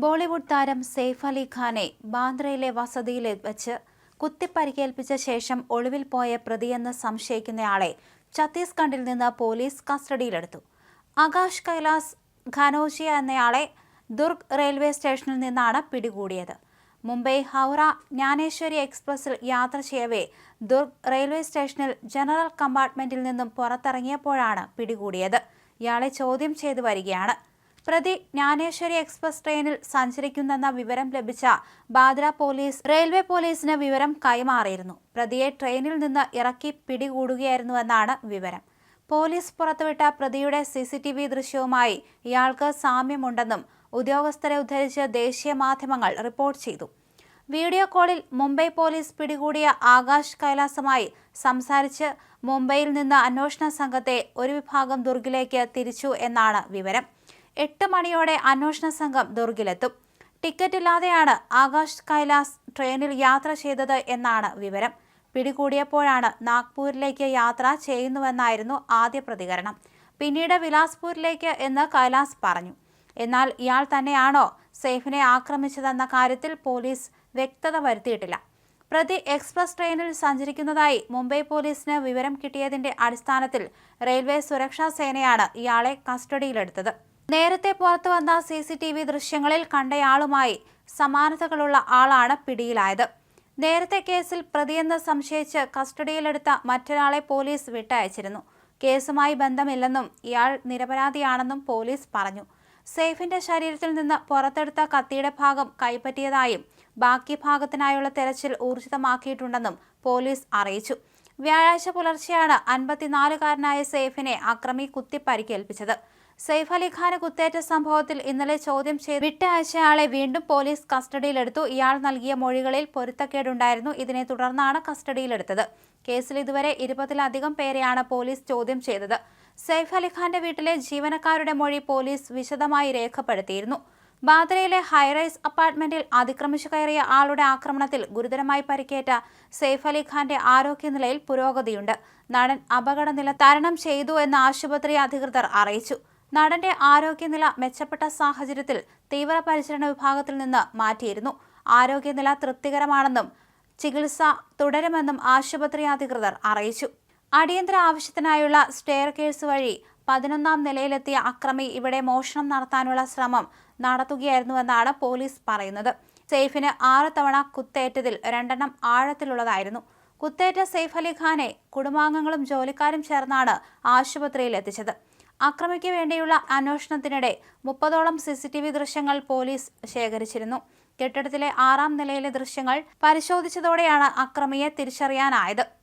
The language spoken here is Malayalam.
ബോളിവുഡ് താരം സെയ്ഫ് അലി ഖാനെ ബാന്ദ്രയിലെ വസതിയിൽ വെച്ച് കുത്തിപ്പരിക്കേൽപ്പിച്ച ശേഷം ഒളിവിൽ പോയ പ്രതിയെന്ന് സംശയിക്കുന്നയാളെ ഛത്തീസ്ഗഡിൽ നിന്ന് പോലീസ് കസ്റ്റഡിയിലെടുത്തു. ആകാശ് കൈലാസ് ഖനോജിയ എന്നയാളെ ദുർഗ് റെയിൽവേ സ്റ്റേഷനിൽ നിന്നാണ് പിടികൂടിയത്. മുംബൈ ഹൗറ ജ്ഞാനേശ്വരി എക്സ്പ്രസിൽ യാത്ര ചെയ്യവേ ദുർഗ് റെയിൽവേ സ്റ്റേഷനിൽ ജനറൽ കമ്പാർട്ട്മെന്റിൽ നിന്നും പുറത്തിറങ്ങിയപ്പോഴാണ് പിടികൂടിയത്. ഇയാളെ ചോദ്യം ചെയ്തു വരികയാണ്. പ്രതി ജ്ഞാനേശ്വരി എക്സ്പ്രസ് ട്രെയിനിൽ സഞ്ചരിക്കുന്നെന്ന വിവരം ലഭിച്ച ബാദ്ര പോലീസ് റെയിൽവേ പോലീസിന് വിവരം കൈമാറിയിരുന്നു. പ്രതിയെ ട്രെയിനിൽ നിന്ന് ഇറക്കി പിടികൂടുകയായിരുന്നുവെന്നാണ് വിവരം. പോലീസ് പുറത്തുവിട്ട പ്രതിയുടെ സി സി ടി വി ദൃശ്യവുമായി ഇയാൾക്ക് സാമ്യമുണ്ടെന്നും ഉദ്യോഗസ്ഥരെ ഉദ്ധരിച്ച് ദേശീയ മാധ്യമങ്ങൾ റിപ്പോർട്ട് ചെയ്തു. വീഡിയോ കോളിൽ മുംബൈ പോലീസ് പിടികൂടിയ ആകാശ് കൈലാസമായി സംസാരിച്ച് മുംബൈയിൽ നിന്ന് അന്വേഷണ സംഘത്തെ ഒരു വിഭാഗം ദുർഗിലേക്ക് തിരിച്ചു എന്നാണ് വിവരം. എട്ട് മണിയോടെ അന്വേഷണ സംഘം ദുർഗിലെത്തും. ടിക്കറ്റ് ഇല്ലാതെയാണ് ആകാശ് കൈലാസ് ട്രെയിനിൽ യാത്ര ചെയ്തത് എന്നാണ് വിവരം. പിടികൂടിയപ്പോഴാണ് നാഗ്പൂരിലേക്ക് യാത്ര ചെയ്യുന്നുവെന്നായിരുന്നു ആദ്യ പ്രതികരണം. പിന്നീട് വിലാസ്പൂരിലേക്ക് എന്ന് കൈലാസ് പറഞ്ഞു. എന്നാൽ ഇയാൾ തന്നെയാണോ സെയ്ഫിനെ ആക്രമിച്ചതെന്ന കാര്യത്തിൽ പോലീസ് വ്യക്തത വരുത്തിയിട്ടില്ല. പ്രതി എക്സ്പ്രസ് ട്രെയിനിൽ സഞ്ചരിക്കുന്നതായി മുംബൈ പോലീസിന് വിവരം കിട്ടിയതിന്റെ അടിസ്ഥാനത്തിൽ റെയിൽവേ സുരക്ഷാ സേനയാണ് ഇയാളെ കസ്റ്റഡിയിലെടുത്തത്. നേരത്തെ പുറത്തു വന്ന സി സി ടി വി ദൃശ്യങ്ങളിൽ കണ്ടയാളുമായി സമാനതകളുള്ള ആളാണ് പിടിയിലായത്. നേരത്തെ കേസിൽ പ്രതിയെന്ന് സംശയിച്ച് കസ്റ്റഡിയിലെടുത്ത മറ്റൊരാളെ പോലീസ് വിട്ടയച്ചിരുന്നു. കേസുമായി ബന്ധമില്ലെന്നും ഇയാൾ നിരപരാധിയാണെന്നും പോലീസ് പറഞ്ഞു. സെയ്ഫിന്റെ ശരീരത്തിൽ നിന്ന് പുറത്തെടുത്ത കത്തിയുടെ ഭാഗം കൈപ്പറ്റിയതായും ബാക്കി ഭാഗത്തിനായുള്ള തെരച്ചിൽ ഊർജിതമാക്കിയിട്ടുണ്ടെന്നും പോലീസ് അറിയിച്ചു. വ്യാഴാഴ്ച പുലർച്ചെയാണ് അൻപത്തിനാലുകാരനായ സെയ്ഫിനെ അക്രമി കുത്തി പരിക്കേൽപ്പിച്ചത് സെയ്ഫ് അലിഖാന് കുത്തേറ്റ സംഭവത്തിൽ ഇന്നലെ ചോദ്യം ചെയ്ത് വിട്ടയച്ചയാളെ വീണ്ടും പോലീസ് കസ്റ്റഡിയിലെടുത്തു. ഇയാൾ നൽകിയ മൊഴികളിൽ പൊരുത്തക്കേടുണ്ടായിരുന്നു. ഇതിനെ തുടർന്നാണ് കസ്റ്റഡിയിലെടുത്തത്. കേസിൽ ഇതുവരെ ഇരുപതിലധികം പേരെയാണ് പോലീസ് ചോദ്യം ചെയ്തത്. സെയ്ഫ് അലിഖാന്റെ വീട്ടിലെ ജീവനക്കാരുടെ മൊഴി പോലീസ് വിശദമായി രേഖപ്പെടുത്തിയിരുന്നു. ബാദ്രയിലെ ഹൈറൈസ് അപ്പാർട്ട്മെന്റിൽ അതിക്രമിച്ചു കയറിയ ആളുടെ ആക്രമണത്തിൽ ഗുരുതരമായി പരിക്കേറ്റ സെയ്ഫ് അലി ഖാന്റെ ആരോഗ്യനിലയിൽ പുരോഗതിയുണ്ട്. നടൻ അപകടനില തരണം ചെയ്തു എന്ന് ആശുപത്രി അധികൃതർ അറിയിച്ചു. നടന്റെ ആരോഗ്യനില മെച്ചപ്പെട്ട സാഹചര്യത്തിൽ തീവ്രപരിചരണ വിഭാഗത്തിൽ നിന്ന് മാറ്റിയിരുന്നു. ആരോഗ്യനില തൃപ്തികരമാണെന്നും ചികിത്സ തുടരുമെന്നും ആശുപത്രി അധികൃതർ അറിയിച്ചു. അടിയന്തര ആവശ്യത്തിനായുള്ള സ്റ്റെയർ കേസ് വഴി പതിനൊന്നാം നിലയിലെത്തിയ അക്രമി ഇവിടെ മോഷണം നടത്താനുള്ള ശ്രമം നടത്തുകയായിരുന്നുവെന്നാണ് പോലീസ് പറയുന്നത്. സെയ്ഫിന് ആറ് തവണ കുത്തേറ്റതിൽ രണ്ടെണ്ണം ആഴത്തിലുള്ളതായിരുന്നു. കുത്തേറ്റ സെയ്ഫ് അലിഖാനെ കുടുംബാംഗങ്ങളും ജോലിക്കാരും ചേർന്നാണ് ആശുപത്രിയിൽ എത്തിച്ചത് അക്രമിക്ക് വേണ്ടിയുള്ള അന്വേഷണത്തിനിടെ മുപ്പതോളം സി സി ടി വി ദൃശ്യങ്ങൾ പോലീസ് ശേഖരിച്ചിരുന്നു. കെട്ടിടത്തിലെ ആറാം നിലയിലെ ദൃശ്യങ്ങൾ പരിശോധിച്ചതോടെയാണ് അക്രമിയെ തിരിച്ചറിയാനായത്.